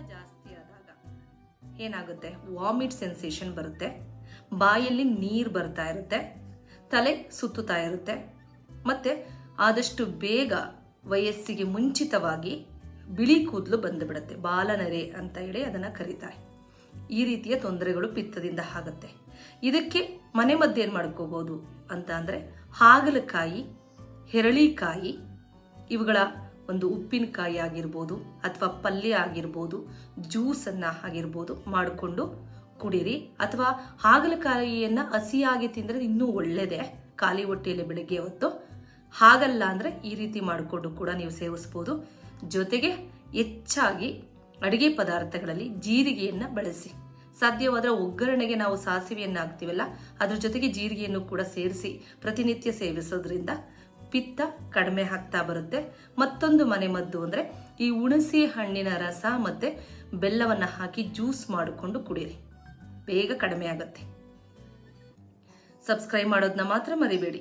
ಜಾಸ್ತಿ ಆದಾಗ ಏನಾಗುತ್ತೆ? ವಾಮಿಟ್ ಸೆನ್ಸೇಷನ್ ಬರುತ್ತೆ. ಬಾಯಲ್ಲಿ ನೀರು ಬರ್ತಾ ಇರುತ್ತೆ. ತಲೆ ಸುತ್ತುತ್ತಾ ಇರುತ್ತೆ. ಮತ್ತೆ ಆದಷ್ಟು ಬೇಗ ವಯಸ್ಸಿಗೆ ಮುಂಚಿತವಾಗಿ ಬಿಳಿ ಕೂದಲು ಬಂದುಬಿಡುತ್ತೆ. ಬಾಲನರೆ ಅಂತ ಹೇಳಿ ಅದನ್ನು ಕರೀತಾರೆ. ಈ ರೀತಿಯ ತೊಂದರೆಗಳು ಪಿತ್ತದಿಂದ ಆಗುತ್ತೆ. ಇದಕ್ಕೆ ಮನೆ ಮದ್ದು ಏನು ಮಾಡ್ಕೋಬೋದು ಅಂತ ಅಂದರೆ ಹಾಗಲಕಾಯಿ, ಹೆರಳಿಕಾಯಿ, ಇವುಗಳ ಒಂದು ಉಪ್ಪಿನಕಾಯಿ ಆಗಿರ್ಬೋದು ಅಥವಾ ಪಲ್ಯ ಆಗಿರ್ಬೋದು ಜ್ಯೂಸನ್ನು ಆಗಿರ್ಬೋದು ಮಾಡಿಕೊಂಡು ಕುಡಿರಿ. ಅಥವಾ ಹಾಗಲಕಾಯಿಯನ್ನು ಹಸಿಯಾಗಿ ತಿಂದರೆ ಇನ್ನೂ ಒಳ್ಳೆಯದೇ ಖಾಲಿ ಹೊಟ್ಟೆಯಲ್ಲಿ ಬೆಳಗ್ಗೆ ಹೊತ್ತು. ಹಾಗಲ್ಲ ಅಂದರೆ ಈ ರೀತಿ ಮಾಡಿಕೊಂಡು ಕೂಡ ನೀವು ಸೇವಿಸ್ಬೋದು. ಜೊತೆಗೆ ಹೆಚ್ಚಾಗಿ ಅಡುಗೆ ಪದಾರ್ಥಗಳಲ್ಲಿ ಜೀರಿಗೆಯನ್ನು ಬಳಸಿ. ಸಾಧ್ಯವಾದರೆ ಒಗ್ಗರಣೆಗೆ ನಾವು ಸಾಸಿವೆಯನ್ನು ಹಾಕ್ತೀವಲ್ಲ, ಅದ್ರ ಜೊತೆಗೆ ಜೀರಿಗೆಯನ್ನು ಕೂಡ ಸೇರಿಸಿ ಪ್ರತಿನಿತ್ಯ ಸೇವಿಸೋದ್ರಿಂದ ಪಿತ್ತ ಕಡಿಮೆ ಆಗ್ತಾ ಬರುತ್ತೆ. ಮತ್ತೊಂದು ಮನೆ ಮದ್ದು ಅಂದರೆ ಈ ಹುಣಸಿ ಹಣ್ಣಿನ ರಸ ಮತ್ತು ಬೆಲ್ಲವನ್ನು ಹಾಕಿ ಜ್ಯೂಸ್ ಮಾಡಿಕೊಂಡು ಕುಡಿಯಿರಿ ಬೇಗ ಕಡಿಮೆ ಆಗುತ್ತೆ. ಸಬ್ಸ್ಕ್ರೈಬ್ ಮಾಡೋದನ್ನ ಮಾತ್ರ ಮರಿಬೇಡಿ.